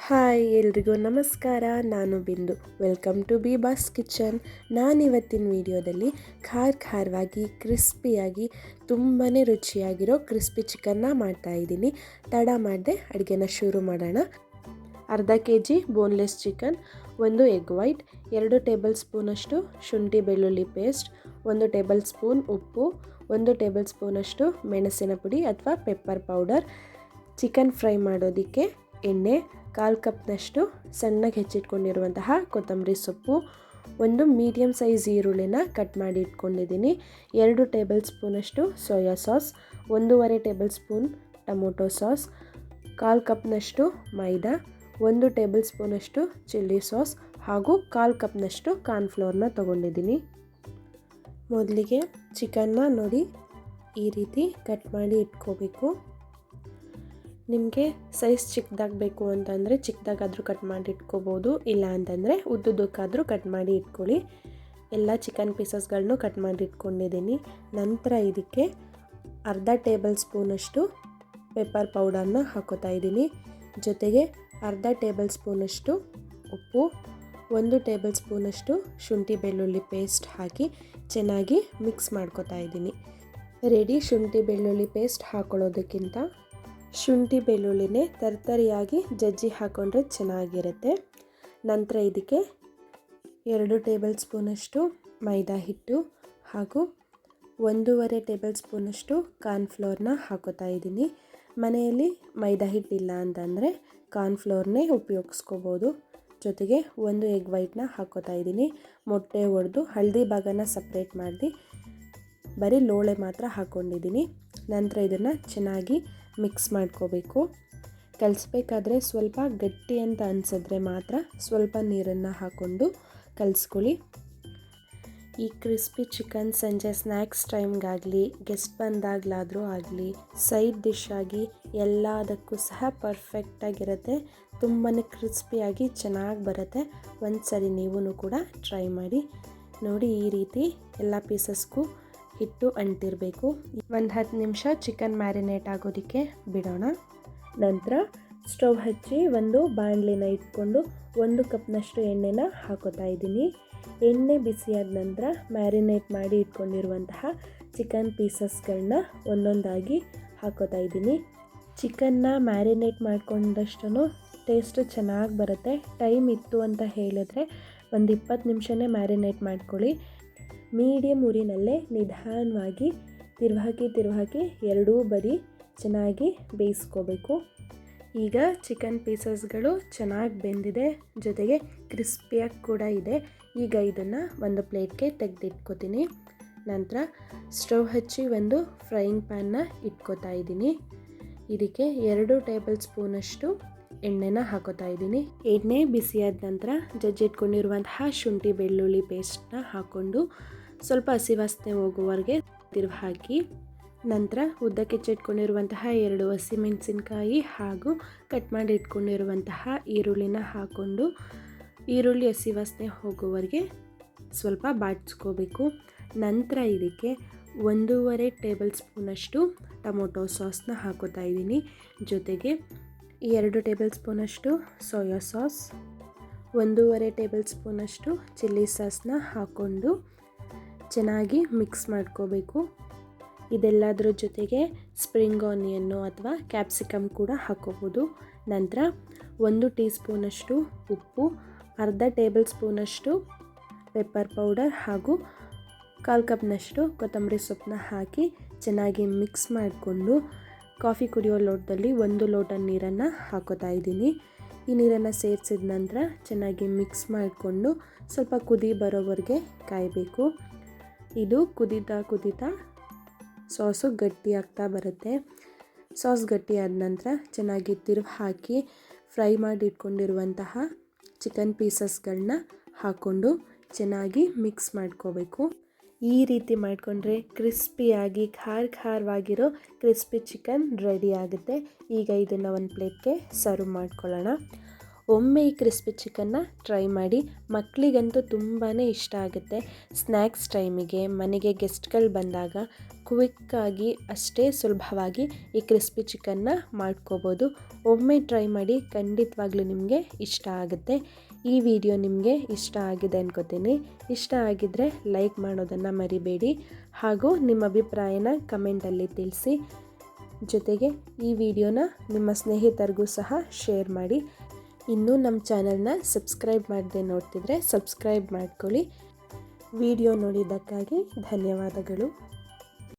Hi ಎಲ್ರಿಗೂ ನಮಸ್ಕಾರ, ನಾನು Bindu. Welcome to B boss kitchen ನಾನಿವತ್ತಿನ ವಿಡಿಯೋದಲ್ಲಿ ಖಾರ ಖಾರವಾಗಿ, ಕ್ರಿಸ್ಪಿಯಾಗಿ ತುಂಬಾ ರುಚಿಯಾಗಿರೋ ಕ್ರಿಸ್ಪಿ ಚಿಕನ್ನ ಮಾಡ್ತಾಯಿದ್ದೀನಿ ತಡ ಮಾಡದೆ ಅಡುಗೆನ ಶುರು ಮಾಡೋಣ. ಅರ್ಧ ಕೆ ಜಿ ಬೋನ್ಲೆಸ್ ಚಿಕನ್ ಒಂದು ಎಗ್ ವೈಟ್ ಎರಡು ಟೇಬಲ್ ಸ್ಪೂನಷ್ಟು ಶುಂಠಿ ಬೆಳ್ಳುಳ್ಳಿ ಪೇಸ್ಟ್ ಒಂದು ಟೇಬಲ್ ಸ್ಪೂನ್ ಉಪ್ಪು, ಒಂದು ಟೇಬಲ್ ಸ್ಪೂನಷ್ಟು ಮೆಣಸಿನ ಪುಡಿ ಅಥವಾ ಪೆಪ್ಪರ್ ಪೌಡರ್. ಚಿಕನ್ ಫ್ರೈ ಮಾಡೋದಕ್ಕೆ ಎಣ್ಣೆ, ಕಾಲು ಕಪ್ನಷ್ಟು ಸಣ್ಣಗೆ ಹೆಚ್ಚಿಟ್ಕೊಂಡಿರುವಂತಹ ಕೊತ್ತಂಬರಿ ಸೊಪ್ಪು, ಒಂದು ಮೀಡಿಯಮ್ ಸೈಜ್ ಈರುಳ್ಳಿನ ಕಟ್ ಮಾಡಿ ಇಟ್ಕೊಂಡಿದ್ದೀನಿ. ಎರಡು ಟೇಬಲ್ ಸ್ಪೂನಷ್ಟು ಸೋಯಾ ಸಾಸ್, ಒಂದೂವರೆ ಟೇಬಲ್ ಸ್ಪೂನ್ ಟೊಮೊಟೊ ಸಾಸ್, ಕಾಲು ಕಪ್ನಷ್ಟು ಮೈದಾ, ಒಂದು ಟೇಬಲ್ ಸ್ಪೂನಷ್ಟು ಚಿಲ್ಲಿ ಸಾಸ್ ಹಾಗೂ ಕಾಲು ಕಪ್ನಷ್ಟು ಕಾರ್ನ್ಫ್ಲೋರ್ನ ತೊಗೊಂಡಿದ್ದೀನಿ. ಮೊದಲಿಗೆ ಚಿಕನ್ನ ನೋಡಿ ಈ ರೀತಿ ಕಟ್ ಮಾಡಿ ಇಟ್ಕೋಬೇಕು. ನಿಮಗೆ ಸೈಜ್ ಚಿಕ್ಕದಾಗಬೇಕು ಅಂತಂದರೆ ಚಿಕ್ಕದಾಗಾದರೂ ಕಟ್ ಮಾಡಿ ಇಟ್ಕೋಬೋದು, ಇಲ್ಲ ಅಂತಂದರೆ ಉದ್ದುದಕ್ಕಾದರೂ ಕಟ್ ಮಾಡಿ ಇಟ್ಕೊಳ್ಳಿ. ಎಲ್ಲ ಚಿಕನ್ ಪೀಸಸ್ಗಳನ್ನು ಕಟ್ ಮಾಡಿ ಇಟ್ಕೊಂಡಿದ್ದೀನಿ. ನಂತರ ಇದಕ್ಕೆ ಅರ್ಧ ಟೇಬಲ್ ಸ್ಪೂನಷ್ಟು ಪೆಪ್ಪರ್ ಪೌಡರ್ನ ಹಾಕೋತಾ ಇದ್ದೀನಿ. ಜೊತೆಗೆ ಅರ್ಧ ಟೇಬಲ್ ಸ್ಪೂನಷ್ಟು ಉಪ್ಪು ಒಂದು ಟೇಬಲ್ ಸ್ಪೂನಷ್ಟು ಶುಂಠಿ ಬೆಳ್ಳುಳ್ಳಿ ಪೇಸ್ಟ್ ಹಾಕಿ ಚೆನ್ನಾಗಿ ಮಿಕ್ಸ್ ಮಾಡ್ಕೋತಾ ಇದ್ದೀನಿ. ರೆಡಿ ಶುಂಠಿ ಬೆಳ್ಳುಳ್ಳಿ ಪೇಸ್ಟ್ ಹಾಕೊಳ್ಳೋದಕ್ಕಿಂತ ಶುಂಠಿ ಬೆಳ್ಳುಳ್ಳಿನೇ ತರ್ತರಿಯಾಗಿ ಜಜ್ಜಿ ಹಾಕ್ಕೊಂಡ್ರೆ ಚೆನ್ನಾಗಿರುತ್ತೆ. ನಂತರ ಇದಕ್ಕೆ ಎರಡು ಟೇಬಲ್ ಸ್ಪೂನಷ್ಟು ಮೈದಾ ಹಿಟ್ಟು ಹಾಗೂ ಒಂದೂವರೆ ಟೇಬಲ್ ಸ್ಪೂನಷ್ಟು ಕಾರ್ನ್ಫ್ಲೋರ್ನ ಹಾಕೋತಾ ಇದ್ದೀನಿ. ಮನೆಯಲ್ಲಿ ಮೈದಾ ಹಿಟ್ಟಿಲ್ಲ ಅಂತಂದರೆ ಕಾರ್ನ್ಫ್ಲೋರ್ನೇ ಉಪಯೋಗಿಸ್ಕೋಬೋದು. ಜೊತೆಗೆ ಒಂದು ಎಗ್ ವೈಟ್ನ ಹಾಕೋತಾ ಇದ್ದೀನಿ. ಮೊಟ್ಟೆ ಒಡೆದು ಹಳದಿ ಭಾಗನ ಸಪ್ರೇಟ್ ಮಾಡಿ ಬರೀ ಲೋಳೆ ಮಾತ್ರ ಹಾಕ್ಕೊಂಡಿದ್ದೀನಿ ನಂತರ ಇದನ್ನು ಚೆನ್ನಾಗಿ ಮಿಕ್ಸ್ ಮಾಡ್ಕೋಬೇಕು. ಕಲಿಸ್ಬೇಕಾದ್ರೆ ಸ್ವಲ್ಪ ಗಟ್ಟಿ ಅಂತ ಅನಿಸಿದ್ರೆ ಮಾತ್ರ ಸ್ವಲ್ಪ ನೀರನ್ನು ಹಾಕ್ಕೊಂಡು ಕಲಿಸ್ಕೊಳ್ಳಿ. ಈ ಕ್ರಿಸ್ಪಿ ಚಿಕನ್ ಸಂಜೆ ಸ್ನ್ಯಾಕ್ಸ್ ಟೈಮ್ಗಾಗಲಿ ಗೆಸ್ಟ್ ಬಂದಾಗಲಾದರೂ ಆಗಲಿ ಸೈಡ್ ಡಿಶ್ ಆಗಿ ಎಲ್ಲದಕ್ಕೂ ಸಹ ಪರ್ಫೆಕ್ಟಾಗಿರುತ್ತೆ ತುಂಬಾ ಕ್ರಿಸ್ಪಿಯಾಗಿ ಚೆನ್ನಾಗಿ ಬರುತ್ತೆ. ಒಂದು ಸರಿ ನೀವು ಕೂಡ ಟ್ರೈ ಮಾಡಿ. ನೋಡಿ ಈ ರೀತಿ ಎಲ್ಲ ಪೀಸಸ್ಗೂ ಹಿಟ್ಟು ಅಂಟಿರಬೇಕು. ಒಂದು ಹತ್ತು ನಿಮಿಷ ಚಿಕನ್ ಮ್ಯಾರಿನೇಟ್ ಆಗೋದಕ್ಕೆ ಬಿಡೋಣ. ನಂತರ ಸ್ಟವ್ ಹಚ್ಚಿ ಒಂದು ಬಾಣಲಿನ ಇಟ್ಕೊಂಡು ಒಂದು ಕಪ್ನಷ್ಟು ಎಣ್ಣೆನ ಹಾಕೋತಾ ಇದ್ದೀನಿ. ಎಣ್ಣೆ ಬಿಸಿಯಾದ ನಂತರ ಮ್ಯಾರಿನೇಟ್ ಮಾಡಿ ಇಟ್ಕೊಂಡಿರುವಂತಹ ಚಿಕನ್ ಪೀಸಸ್ಗಳನ್ನ ಒಂದೊಂದಾಗಿ ಹಾಕೋತಾ ಇದ್ದೀನಿ. ಚಿಕನ್ನ ಮ್ಯಾರಿನೇಟ್ ಮಾಡ್ಕೊಂಡಷ್ಟು ಟೇಸ್ಟು ಚೆನ್ನಾಗಿ ಬರುತ್ತೆ. ಟೈಮ್ ಇತ್ತು ಅಂತ ಹೇಳಿದ್ರೆ ಒಂದು ಇಪ್ಪತ್ತು ನಿಮಿಷನೇ ಮ್ಯಾರಿನೇಟ್ ಮಾಡ್ಕೊಳ್ಳಿ. ಮೀಡಿಯಮ್ ಉರಿನಲ್ಲೇ ನಿಧಾನವಾಗಿ ತಿರುವಾಕಿ ತಿರುವಾಕಿ ಎರಡೂ ಬದಿ ಚೆನ್ನಾಗಿ ಬೇಯಿಸ್ಕೋಬೇಕು. ಈಗ ಚಿಕನ್ ಪೀಸಸ್ಗಳು ಚೆನ್ನಾಗಿ ಬೆಂದಿದೆ. ಜೊತೆಗೆ ಕ್ರಿಸ್ಪಿಯಾಗಿ ಕೂಡ ಇದೆ. ಈಗ ಇದನ್ನು ಒಂದು ಪ್ಲೇಟ್ಗೆ ತೆಗೆದಿಟ್ಕೋತೀನಿ. ನಂತರ ಸ್ಟವ್ ಹಚ್ಚಿ ಒಂದು ಫ್ರೈಯಿಂಗ್ ಪ್ಯಾನ್ನ ಇಟ್ಕೋತಾ ಇದ್ದೀನಿ. ಇದಕ್ಕೆ ಎರಡು ಟೇಬಲ್ ಸ್ಪೂನಷ್ಟು ಎಣ್ಣೆನ ಹಾಕೋತಾ ಇದ್ದೀನಿ. ಎಣ್ಣೆ ಬಿಸಿಯಾದ ನಂತರ ಜಜ್ಜಿಟ್ಕೊಂಡಿರುವಂತಹ ಶುಂಠಿ ಬೆಳ್ಳುಳ್ಳಿ ಪೇಸ್ಟ್ನ ಹಾಕ್ಕೊಂಡು ಸ್ವಲ್ಪ ಹಸಿ ವಾಸನೆ ಹೋಗುವವರೆಗೆ ತಿರುವು ಹಾಕಿ, ನಂತರ ಉದ್ದಕ್ಕೆ ಚೆಟ್ಕೊಂಡಿರುವಂತಹ ಎರಡು ಹಸಿಮೆಣಸಿನ್ಕಾಯಿ ಹಾಗೂ ಕಟ್ ಮಾಡಿ ಇಟ್ಕೊಂಡಿರುವಂತಹ ಈರುಳ್ಳಿನ ಹಾಕ್ಕೊಂಡು ಈರುಳ್ಳಿ ಹಸಿ ವಾಸನೆ ಹೋಗುವವರೆಗೆ ಸ್ವಲ್ಪ ಬಾಡಿಸ್ಕೋಬೇಕು ನಂತರ ಇದಕ್ಕೆ ಒಂದೂವರೆ ಟೇಬಲ್ ಸ್ಪೂನಷ್ಟು ಟೊಮೊಟೊ ಸಾಸ್ನ ಹಾಕೋತಾ ಇದ್ದೀನಿ. ಜೊತೆಗೆ ಎರಡು ಟೇಬಲ್ ಸ್ಪೂನಷ್ಟು ಸೋಯಾ ಸಾಸ್, ಒಂದೂವರೆ ಟೇಬಲ್ ಸ್ಪೂನಷ್ಟು ಚಿಲ್ಲಿ ಸಾಸ್ನ ಹಾಕ್ಕೊಂಡು ಚೆನ್ನಾಗಿ ಮಿಕ್ಸ್ ಮಾಡ್ಕೋಬೇಕು. ಇದೆಲ್ಲದರ ಜೊತೆಗೆ ಸ್ಪ್ರಿಂಗ್ ಆನಿಯನ್ನು ಅಥವಾ ಕ್ಯಾಪ್ಸಿಕಮ್ ಕೂಡ ಹಾಕೋಬೋದು. ನಂತರ ಒಂದು ಟೀ ಸ್ಪೂನಷ್ಟು ಉಪ್ಪು, ಅರ್ಧ ಟೇಬಲ್ ಸ್ಪೂನಷ್ಟು ಪೆಪ್ಪರ್ ಪೌಡರ್ ಹಾಗೂ ಕಾಲು ಕಪ್ನಷ್ಟು ಕೊತ್ತಂಬರಿ ಸೊಪ್ಪನ್ನ ಹಾಕಿ ಚೆನ್ನಾಗಿ ಮಿಕ್ಸ್ ಮಾಡಿಕೊಂಡು ಕಾಫಿ ಕುಡಿಯೋ ಲೋಟದಲ್ಲಿ ಒಂದು ಲೋಟ ನೀರನ್ನು ಹಾಕೋತಾ ಇದ್ದೀನಿ. ಈ ನೀರನ್ನು ಸೇರಿಸಿದ ನಂತರ ಚೆನ್ನಾಗಿ ಮಿಕ್ಸ್ ಮಾಡಿಕೊಂಡು ಸ್ವಲ್ಪ ಕುದಿ ಬರೋವರೆಗೆ ಕಾಯಬೇಕು. ಇದು ಕುದೀತಾ ಕುದಿತಾ ಸಾಸು ಗಟ್ಟಿ ಆಗ್ತಾ ಬರುತ್ತೆ. ಸಾಸ್ ಗಟ್ಟಿ ಆದ ನಂತರ ಚೆನ್ನಾಗಿ ತಿರುವು ಹಾಕಿ ಫ್ರೈ ಮಾಡಿ ಇಟ್ಕೊಂಡಿರುವಂತಹ ಚಿಕನ್ ಪೀಸಸ್ಗಳನ್ನ ಹಾಕ್ಕೊಂಡು ಚೆನ್ನಾಗಿ ಮಿಕ್ಸ್ ಮಾಡ್ಕೋಬೇಕು. ಈ ರೀತಿ ಮಾಡಿಕೊಂಡ್ರೆ ಕ್ರಿಸ್ಪಿಯಾಗಿ ಖಾರ ಖಾರವಾಗಿರೋ ಕ್ರಿಸ್ಪಿ ಚಿಕನ್ ರೆಡಿ ಆಗುತ್ತೆ. ಈಗ ಇದನ್ನು ಒಂದು ಪ್ಲೇಟ್ಗೆ ಸರ್ವ್ ಮಾಡ್ಕೊಳ್ಳೋಣ. ಒಮ್ಮೆ ಈ ಕ್ರಿಸ್ಪಿ ಚಿಕನ್ನ ಟ್ರೈ ಮಾಡಿ. ಮಕ್ಕಳಿಗಂತೂ ತುಂಬಾ ಇಷ್ಟ ಆಗುತ್ತೆ. ಸ್ನ್ಯಾಕ್ಸ್ ಟೈಮಿಗೆ, ಮನೆಗೆ ಗೆಸ್ಟ್ಗಳು ಬಂದಾಗ ಕ್ವಿಕ್ಕಾಗಿ ಅಷ್ಟೇ ಸುಲಭವಾಗಿ ಈ ಕ್ರಿಸ್ಪಿ ಚಿಕನ್ನ ಮಾಡ್ಕೋಬೋದು. ಒಮ್ಮೆ ಟ್ರೈ ಮಾಡಿ ಖಂಡಿತವಾಗ್ಲೂ ನಿಮಗೆ ಇಷ್ಟ ಆಗುತ್ತೆ. ಈ ವಿಡಿಯೋ ನಿಮಗೆ ಇಷ್ಟ ಆಗಿದೆ ಅನ್ಕೋತೀನಿ. ಇಷ್ಟ ಆಗಿದ್ದರೆ ಲೈಕ್ ಮಾಡೋದನ್ನು ಮರಿಬೇಡಿ. ಹಾಗೂ ನಿಮ್ಮ ಅಭಿಪ್ರಾಯನ ಕಮೆಂಟಲ್ಲಿ ತಿಳಿಸಿ. ಜೊತೆಗೆ ಈ ವಿಡಿಯೋನ ನಿಮ್ಮ ಸ್ನೇಹಿತರಿಗೂ ಸಹ ಶೇರ್ ಮಾಡಿ. ಇನ್ನೂ ನಮ್ಮ ಚಾನಲ್ನ ಸಬ್ಸ್ಕ್ರೈಬ್ ಮಾಡದೆ ನೋಡ್ತಿದ್ರೆ ಸಬ್ಸ್ಕ್ರೈಬ್ ಮಾಡ್ಕೊಳ್ಳಿ. ವಿಡಿಯೋ ನೋಡಿದ್ದಕ್ಕಾಗಿ ಧನ್ಯವಾದಗಳು.